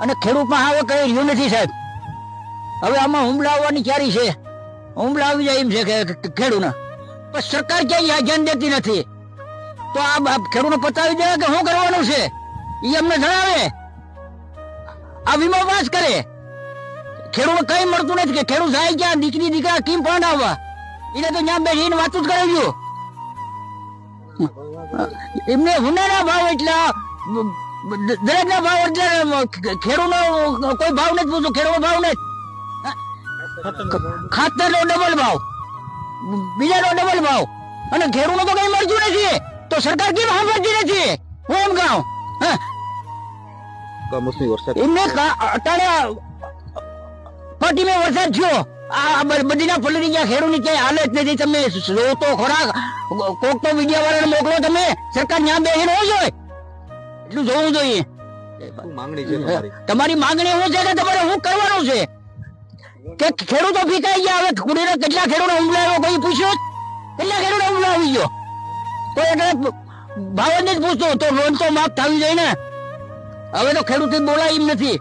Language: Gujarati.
અને ખેડૂતમાં હવે કઈ રહ્યું નથી સાહેબ. હવે આમાં હુમલા આવવાની ક્યારી છે? હુમલા આવી જાય એમ છે કે કે પણ સરકાર ક્યાંય ધ્યાન દેતી નથી. તો આ ખેડૂતને પતાવી દે કે શું કરવાનું છે? એ અમને જણાવે. આ વીમો પાસ કરે. ખેડૂત કઈ મળતું નથી કે ખેડૂત જાય ક્યાં, દીકરી, દીકરા કેમ પરણાવવા એને તો ત્યાં બેસીને વાતું જ કરાવ્યું એમને હુનાના ભાવ એટલા દરેક ના ભાવ ખેડૂ નો કોઈ ભાવ નથી પૂછતું ખેડૂત ભાવ નથી. ખાતર નો ડબલ ભાવ બીજાનો ડબલ ભાવ. અને ખેડૂતો તો કઈ મળતું નથી. તો સરકાર કેમ સાંભળતી નથી? હું એમ કહું કમોસમી વરસાદ. એમને અત્યારે મેં વરસાદ થયો. આ બધીના પલળી ગયા ખેડૂતની ક્યાંય હાલત નથી. તમે જો તો ખોરાક કોક તો મીડિયા વાળાને મોકલો તમે. સરકાર ત્યાં બેસીને હોય. જોઈએ એટલું જોવું જોઈએ. માંગણી છે તમારી. માંગણી શું છે કે તમારે શું કરવાનું છે? કે ખેડૂતો ફીકાઈ ગયા હવે કુડીને કેટલા ખેડૂતો હુમલો આવ્યો કોઈ પૂછ્યું કેટલા ખેડૂતો હુમલો આવી ગયો? કોઈ એટલે ભાવ જ પૂછતો તો લોન તો માફ થવી જોઈએ ને? હવે તો ખેડૂત બોલાય એમ નથી.